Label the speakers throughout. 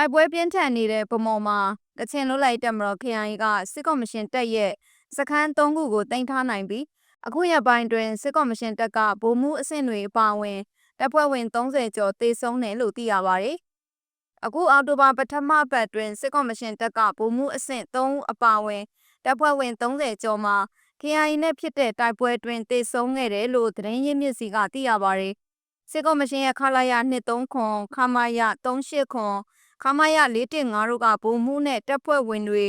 Speaker 1: တိုက်ပွဲပြင်းထန်နေတဲ့ဗမော်မှာကချင်လွတ်လိုက်တပ်မတော် KIA ကစစ်ကော်မရှင်တပ်ရဲ့စခန်း၃ခုကိုတင်ထားနိုင်ပြီးအခုရက်ပိုင်းတွင်စစ်ကော်မရှင်တပ်ကဗိုလ်မှူးအဆင့်တွေအပါအဝင်တပ်ဖွဲ့ဝင်30ကျော်တေဆုံးတယ်လို့သိရပါတယ်။အခုအောက်တိုဘာပထမပတ်တွင်စစ်ကော်မရှင်တပ်ကဗိုလ်မှူးအဆင့်3ဦးအပါအဝင်တပ်ဖွဲ့ဝင်30ကျော်မှာ KIA နဲ့ဖြစ်တဲ့တိုက်ပွဲတွင်တေဆုံးခဲ့တယ်လို့သတင်းရင်းမြစ်စီကသိရပါတယ်။စစ်ကော်မရှင်ရဲ့ခလာရ23ခွန်ခမာယ38 ခွန်ခမာယ415တို့ကဗိုလ်မှူးနဲ့တပ်ဖွဲ့ဝင်တွေ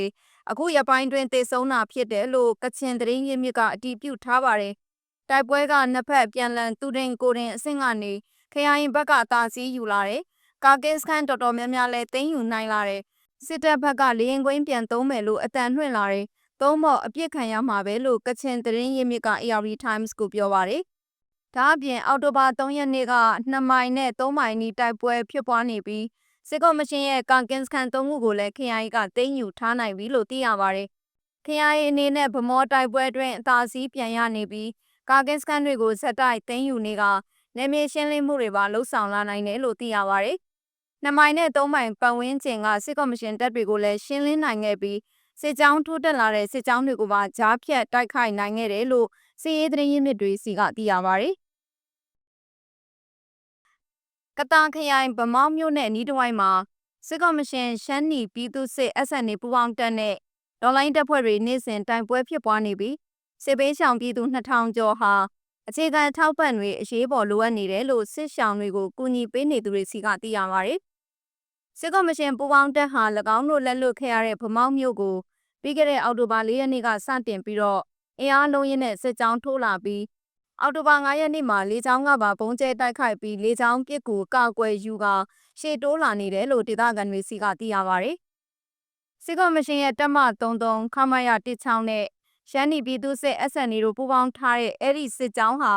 Speaker 1: အခုရပိုင်းတွင်တေဆုံးတာဖြစ်တယ်လို့ကချင်သတင်းရင်းမြစ်ကအတည်ပြုထားပါတယ်။တိုက်ပွဲကနှစ်ဖက်ပြန်လည်သူတင်ကိုတင်အဆင့်ကနေ KIA ဘက်ကအသာစီးယူလာတယ်။ကာကစ္စခန်တော်တော်များများလည်းသိမ်းယူနိုင်လာတယ်။စစ်တပ်ဘက်ကလေရင်ကွင်းပြန်သုံးမယ်လို့အတန်နှွှင့်လာတယ်။သုံးဖို့အပြစ်ခံရမှာပဲလို့ကချင်သတင်းရင်းမြစ်က AR Times ကိုပြောပါတယ်။ဒါအပြင်အော်တိုဘာ3ရက်နေ့က2မိုင်နဲ့3မိုင်နီးတိုက်ပွဲဖြစ်ပွားနေပြီး စစ်ကော်မရှင်ရဲ့ကာကင်စခန်၃ခုကိုလည်း KIA ကသိမ်းယူထားနိုင်ပြီလို့သိရပါတယ်။ KIA အနေနဲ့ဗမောတိုက်ပွဲအတွင်းအသာစီးပြန်ရနေပြီးကာကင်စခန်တွေကိုဇက်တိုက်သိမ်းယူနေကနယ်မြေရှင်းလင်းမှုတွေပါလှုပ်ဆောင်လာနိုင်တယ်လို့သိရပါတယ်။နှစ်မိုင်နဲ့သုံးမိုင်ပတ်ဝန်းကျင်ကစစ်ကော်မရှင်တပ်တွေကိုလည်းရှင်းလင်းနိုင်ခဲ့ပြီးစစ်ကြောင်းထိုးတက်လာတဲ့စစ်ကြောင်းတွေကိုပါကြားဖြတ်တိုက်ခိုက်နိုင်ခဲ့တယ်လို့စီးရေးသတင်းရင်းမြစ်တွေစီကသိရပါတယ်။ ကတာခရိုင်ဗမောက်မြို့နယ်နီးတဝိုက်မှာစစ်ကော်မရှင်ရှမ်းနီပြည်သူစစ် SNA ပူးပေါင်းတပ်နဲ့ဒေါ်လိုင်းတပ်ဖွဲ့တွေနေ့စဉ်တိုင်ပွဲဖြစ်ပွားနေပြီးစစ်ပေးဆောင်ပြည်သူ2000ကျော်ဟာအခြေခံထောက်ပံ့တွေအရေးပေါ်လိုအပ်နေတယ်လို့စစ်ဆောင်တွေကိုကူညီပေးနေသူတွေစီကသိရပါတယ်။စစ်ကော်မရှင်ပူးပေါင်းတပ်ဟာ၎င်းတို့လက်လွတ်ခဲ့ရတဲ့ဗမောက်မြို့ကိုပြီးခဲ့တဲ့အောက်တိုဘာ၄ရက်နေ့ကစတင်ပြီးတော့အင်အားလုံးရင်းနဲ့စစ်ကြောင်းထိုးလာပြီး အောက်တိုဘာ9ရက်နေ့မှာလေကြောင်းကပါပုံကျဲတိုက်ခိုက်ပြီးလေကြောင်းပစ်ကူကောက်ွယ်ယူကရှေ့တိုးလာနေတယ်လို့ဒေသခံတွေစီကသိရပါတယ်။စစ်ကော်မရှင်ရဲ့တပ်မ33ခမရ16နဲ့ရှမ်းနီပြည်သူစစ် SNA တို့ပူးပေါင်းထားတဲ့အဲ့ဒီစစ်ကြောင်းဟာ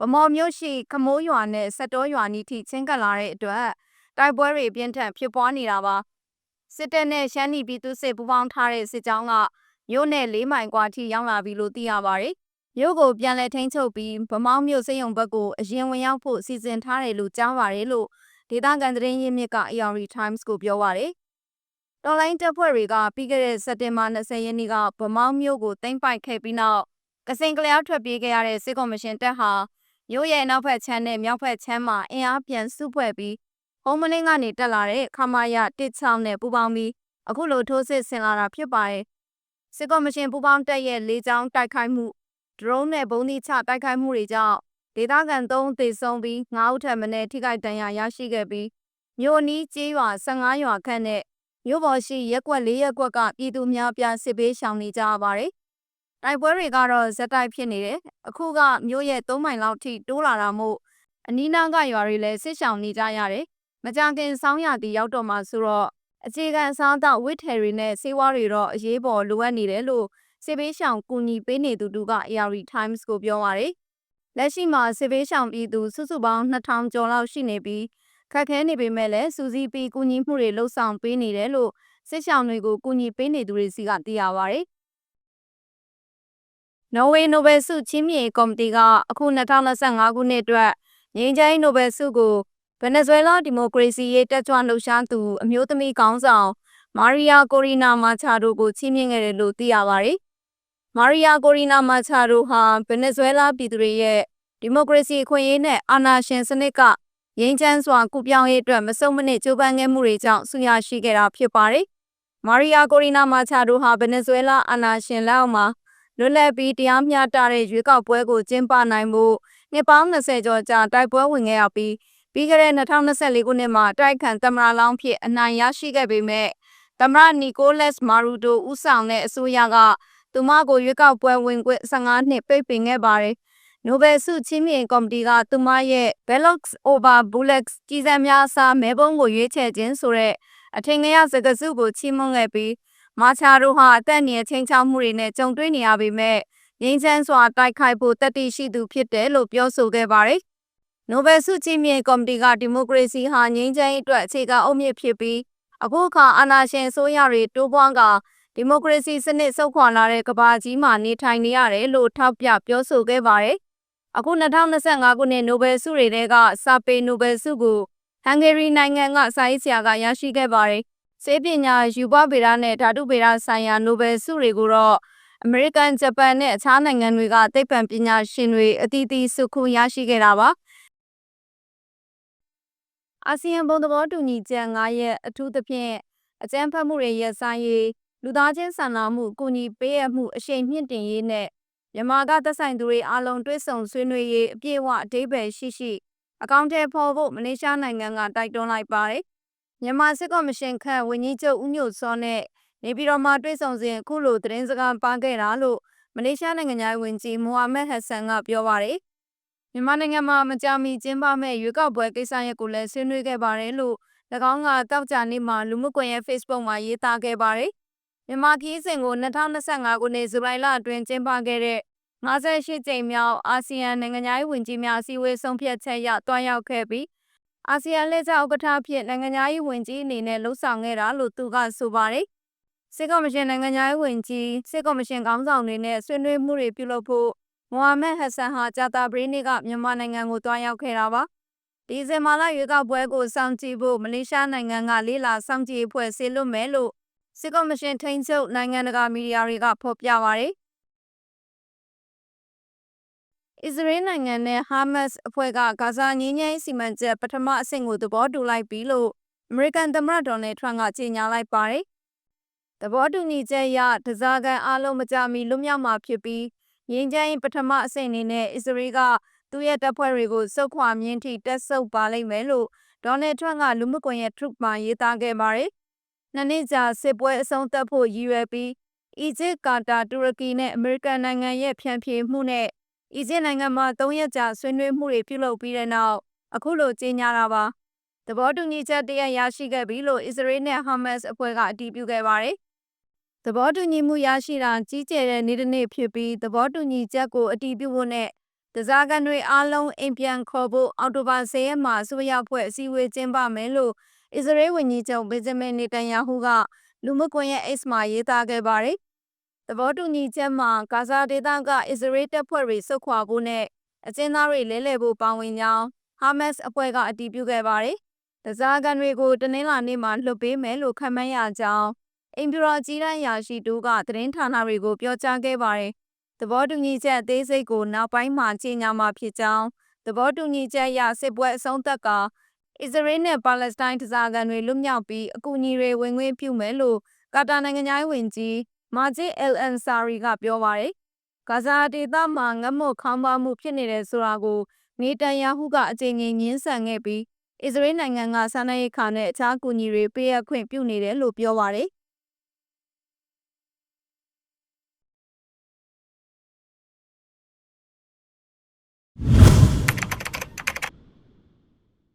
Speaker 1: ဗမော်မြို့ရှိခမိုးရွာနဲ့စက်တော်ရွာနီထိချင်းကပ်လာတဲ့အတွက်တိုက်ပွဲတွေပြင်းထန်ဖြစ်ပွားနေတာပါစစ်တပ်နဲ့ရှမ်းနီပြည်သူစစ်ပူးပေါင်းထားတဲ့စစ်ကြောင်းကမြို့နယ်၄မိုင်ကွာထိရောက်လာပြီလို့သိရပါတယ် မြို့ကိုပြန်လည်ထိန်းချုပ်ပြီးဗမောင်းမြို့စိတ်ုံဘက်ကိုအရင်ဝင်ရောက်ဖို့စီစဉ်ထားတယ်လို့ကြားပါတယ်လို့ဒေသခံသတင်းရင်းမြစ်က AR Times ကိုပြောပါတယ်။တော်လိုင်းတပ်ဖွဲ့တွေကပြီးခဲ့တဲ့စက်တင်ဘာ20ရက်နေ့ကဗမောင်းမြို့ကိုသိမ်းပိုက်ခဲ့ပြီးနောက်ကစင်ကလျားထွက်ပြေးခဲ့ရတဲ့စစ်ကော်မရှင်တပ်ဟာမြို့ရဲ့နောက်ဖက်ချမ်းနဲ့မြောက်ဖက်ချမ်းမှာအင်အားပြန်စုဖွဲ့ပြီးဟုံးမလင်းကနေတက်လာတဲ့ခမာယ16နဲ့ပူးပေါင်းပြီးအခုလိုထိုးစစ်ဆင်လာတာဖြစ်ပါတယ်။စစ်ကော်မရှင်ပူးပေါင်းတပ်ရဲ့လေးချောင်းတိုက်ခိုက်မှု ဒရုန်းနဲ့ဘုံသီးချတိုက်ခိုက်မှုတွေကြောင့်ဒေသခံ3ဦးသေဆုံးပြီး9ဦးထပ်မံထိခိုက်ဒဏ်ရာရရှိခဲ့ပြီးမြို့နီးကျေးရွာ15ရွာခန့်နဲ့မြို့ပေါ်ရှိရက်ကွက်၄ရက်ကွက်ကပြည်သူများပြစစ်ပေးရှောင်နေကြရပါတယ်။တိုက်ပွဲတွေကတော့ဇက်တိုက်ဖြစ်နေတယ်။အခုကမြို့ရဲ့3မိုင်လောက်ထိတိုးလာတာမို့အနီးနားကရွာတွေလည်းစစ်ရှောင်နေကြရတယ်။မကြခင်ဆောင်းရသည်ရောက်တော့မှဆိုတော့အခြေခံအစားအသောက်ဝိထယ်တွေနဲ့ဆေးဝါးတွေတော့အရေးပေါ်လိုအပ်နေတယ်လို့ စစ်ပေးရှောင်ကူညီပေးနေသူတူက AR Times ကိုပြောပါရယ်လက်ရှိမှာစစ်ပေးရှောင်ပြည်သူစုစုပေါင်း2000ကျော်လောက်ရှိနေပြီးခက်ခဲနေပေမဲ့လည်းစူးစီးပြီးကူညီမှုတွေလှုပ်ဆောင်ပေးနေတယ်လို့စစ်ရှောင်တွေကိုကူညီပေးနေသူတွေစီကသိရပါရယ်နော်ဝေနိုဘယ်ဆုချင်းမြေကော်မတီကအခု2025ခုနှစ်အတွက်ငြိမ်းချမ်းရေးနိုဘယ်ဆုကိုဗင်နီဇွဲလားဒီမိုကရေစီရေးတက်ကြွလှုပ်ရှားသူအမျိုးသမီးကောင်းဆောင်မာရီယာကိုရီနာမာချာတို့ကိုချီးမြှင့်ခဲ့တယ်လို့သိရပါတယ်။ မာရီယာကိုရီနာမာချာတို့ဟာဗင်နီဇွဲလားပြည်သူတွေရဲ့ဒီမိုကရေစီအခွင့်အရေးနဲ့အာဏာရှင်စနစ်ကငြိမ်းချမ်းစွာကုပြောင်းရေးအတွက်မဆုံးမနစ်ကြိုးပမ်းခဲ့မှုတွေကြောင့်ဆုရရှိခဲ့တာဖြစ်ပါတယ်။မာရီယာကိုရီနာမာချာတို့ဟာဗင်နီဇွဲလားအာဏာရှင်လက်အောက်မှာလွတ်လပ်ပြီးတရားမျှတတဲ့ရွေးကောက်ပွဲကိုကျင်းပနိုင်ဖို့နှစ်ပေါင်း20ကျော်ကြာတိုက်ပွဲဝင်ခဲ့ရပြီးပြီးခဲ့တဲ့2024ခုနှစ်မှာတိုက်ခိုက်သမ္မတလောင်းဖြစ်အနိုင်ရရှိခဲ့ပေမဲ့သမ္မတနီကိုလက်စ်မာရူတိုဦးဆောင်တဲ့အစိုးရက သူမကိုရွေးကောက်ပွဲဝင်ခွင့်15နှစ်ပိတ်ပင်ခဲ့ပါတယ်။နိုဘယ်ဆုချင်းမြင့်ကော်မတီကသူမရဲ့ Velox over Bullets ကြီးစံများအစားမဲပုံးကိုရွေးချယ်ခြင်းဆိုတဲ့အထင်ကြီးစကားစုကိုချီးမွမ်းခဲ့ပြီးမာချာတို့ဟာအသက်အန္တရာယ်ချင်းချောက်မှုတွေနဲ့ကြုံတွေ့နေရပေမဲ့ငြိမ်းချမ်းစွာတိုက်ခိုက်ဖို့တတိရှိသူဖြစ်တယ်လို့ပြောဆိုခဲ့ပါတယ်။နိုဘယ်ဆုချီးမြှင့်ကော်မတီကဒီမိုကရေစီဟာငြိမ်းချမ်းရေးအတွက်အခြေခံအုတ်မြစ်ဖြစ်ပြီးအခုအခါအာဏာရှင်အစိုးရတွေတိုးပွားက ဒီမိုကရေစီစနစ်ဆုတ်ခွာလာတဲ့ကဘာကြီးမှာနေထိုင်နေရတယ်လို့ထောက်ပြပြောဆိုခဲ့ပါတယ်။အခု2025ခုနှစ်နိုဘယ်ဆုတွေတဲကစာပေနိုဘယ်ဆုကိုဟန်ဂေရီနိုင်ငံကစာရေးဆရာကရရှိခဲ့ပါတယ်။စေပညာယူပဗေဒနဲ့ဓာတုဗေဒဆိုင်ရာနိုဘယ်ဆုတွေကိုတော့အမေရိကန်၊ဂျပန်နဲ့အခြားနိုင်ငံတွေကသိပ္ပံပညာရှင်တွေအသီးသီးဆုခုရရှိခဲ့တာပါ။အာဆီယံဘုံသဘောတူညီချက်၅ရက်အထူးသဖြင့်အကြမ်းဖက်မှုတွေရပ်ဆိုင်းရေး လူသားချင်းစာနာမှုကူညီပေးအပ်မှုအရှိန်မြင့်တင်ရေးနဲ့မြန်မာကသက်ဆိုင်သူတွေအားလုံးတွဲဆုံဆွေးနွေးရေးအပြည့်အဝအဓိပ္ပာယ်ရှိရှိအကောင့်ထဲပေါ်ဖို့မလေးရှားနိုင်ငံကတိုက်တွန်းလိုက်ပါတယ်။မြန်မာစစ်ကော်မရှင်ခန့်ဝန်ကြီးချုပ်ဦးညိုစောနဲ့နေပြည်တော်မှာတွေ့ဆုံစဉ်အခုလိုသတင်းစကားပါခဲ့တာလို့မလေးရှားနိုင်ငံသားဝန်ကြီးမိုဟာမက်ဟက်ဆန်ကပြောပါတယ်။မြန်မာနိုင်ငံမှာမကြာမီကျင်းပမဲ့ရွေးကောက်ပွဲကိစ္စရပ်ကိုလည်းဆွေးနွေးခဲ့ပါတယ်လို့၎င်းကတောက်ကြနေ့မှာလူမှုကွန်ရက် Facebook မှာရေးသားခဲ့ပါတယ်။ မြန်မာခီးစဉ်ကို2025ခုနှစ်ဇူလိုင်လအတွင်းကျင်းပခဲ့တဲ့58ကြိမ်မြောက်အာဆီယံနိုင်ငံသားဝန်ကြီးများအစည်းအဝေးဆုံးဖြတ်ချက်ရတွားရောက်ခဲ့ပြီးအာဆီယံလက်ကျဥက္ကဋ္ဌဖြစ်နိုင်ငံသားဝန်ကြီးအနေနဲ့လှုပ်ဆောင်ခဲ့တာလို့သူကဆိုပါတယ်။စစ်ကော်မရှင်နိုင်ငံသားဝန်ကြီးစစ်ကော်မရှင်ခေါင်းဆောင်တွေနဲ့ဆွေးနွေးမှုတွေပြုလုပ်ဖို့မိုဟာမက်ဟက်ဆန်ဟာဂျာတာဘရီနေ့ကမြန်မာနိုင်ငံကိုတွားရောက်ခဲ့တာပါ။ဒီဇင်ဘာလရွေးကောက်ပွဲကိုစောင့်ကြည့်ဖို့မလေးရှားနိုင်ငံကလေးလာစောင့်ကြည့်အဖွဲ့ဆေလွတ်မယ်လို့ စစ်ကော်မရှင်ထိန်းချုပ်နိုင်ငံတကာမီဒီယာတွေကဖော်ပြပါတယ်။အစ္စရေးနိုင်ငံနဲ့ဟာမတ်စ်အဖွဲ့ကဂါဇာငြိမ်းချမ်းရေးစီမံချက်ပထမအဆင့်ကိုသဘောတူလိုက်ပြီလို့အမေရိကန်သမ္မတဒေါ်နယ်ထရန့်ကကြေညာလိုက်ပါတယ်။သဘောတူညီချက်အရတစားကန်အားလုံးမကြမီလွတ်မြောက်မှာဖြစ်ပြီးငြိမ်းချမ်းရေးပထမအဆင့်အနေနဲ့အစ္စရေးကသူ့ရဲ့တပ်ဖွဲ့တွေကိုစုခွာမြင်းထိတက်ဆုပ်ပါလိမ့်မယ်လို့ဒေါ်နယ်ထရန့်ကလူမှုကွန်ရက် Truth မှာရေးသားခဲ့ပါတယ်။ နှစ်နှစ်ကြာစစ်ပွဲအဆုံးသတ်ဖို့ရည်ရွယ်ပြီးအီဂျစ်၊ကာတာ၊တူရကီနဲ့အမေရိကန်နိုင်ငံရဲ့ဖြန့်ဖြေမှုနဲ့အီဂျစ်နိုင်ငံမှာ၃ရက်ကြာဆွေးနွေးမှုတွေပြုလုပ်ပြီးတဲ့နောက်အခုလိုကြေညာတာပါ။သဘောတူညီချက်တရက်ရရှိခဲ့ပြီလို့အစ္စရေးနဲ့ဟာမတ်စ်အဖွဲ့ကအတည်ပြုခဲ့ပါတယ်။သဘောတူညီမှုရရှိတာကြီးကျယ်တဲ့နေ့တစ်နေ့ဖြစ်ပြီးသဘောတူညီချက်ကိုအတည်ပြုဖို့နဲ့တစားကန်တွေအားလုံးအိမ်ပြန်ခေါ်ဖို့အော်တိုဘာ10ရက်မှာဆိုရဖွဲ့အစည်းအဝေးကျင်းပမယ်လို့ အစ္စရေးဝန်ကြီးချုပ်ဘင်ဂျမင်နေတန်ယာဟုကလူမှုကွန်ရက် X မှာရေးသားခဲ့ပါတယ်သဘောတူညီချက်မှာဂါဇာဒေသကအစ္စရေးတပ်ဖွဲ့တွေဆုတ်ခွာဖို့နဲ့အကျဉ်းသားတွေလဲလှယ်ဖို့ပါဝင်ကြောင်းဟာမတ်စ်အဖွဲ့ကအတည်ပြုခဲ့ပါတယ်။တစားကန်တွေကိုတနင်္လာနေ့မှာလွှတ်ပေးမယ်လို့ခန့်မှန်းရကြောင်းအင်ပြူရာကြီးတန်းရာရှိတူကသတင်းဌာနတွေကိုပြောကြားခဲ့ပါတယ်။သဘောတူညီချက်အသေးစိတ်ကိုနောက်ပိုင်းမှာကြေညာမှာဖြစ်ကြောင်းသဘောတူညီချက်အရစစ်ပွဲအဆုံးသတ်က အစ္စရေးနဲ့ပါလက်စတိုင်းတစားကန်တွေလွတ်မြောက်ပြီးအကူအညီတွေဝင်ခွင့်ပြုမယ်လို့ကာတာနိုင်ငံသားဝင်ကြီးမာဂျစ်အယ်အန်ဆာရီကပြောပါတယ်။ဂါဇာဒေသမှာငတ်မွတ်ခေါင်းပါမှုဖြစ်နေတယ်ဆိုတာကိုနေတန်ယာဟုကအကြိမ်ကြိမ်ညင်းဆန်ခဲ့ပြီးအစ္စရေးနိုင်ငံကစာနာရေးခါနဲ့အခြားကူညီတွေပေးအပ်ခွင့်ပြုနေတယ်လို့ပြောပါတယ်။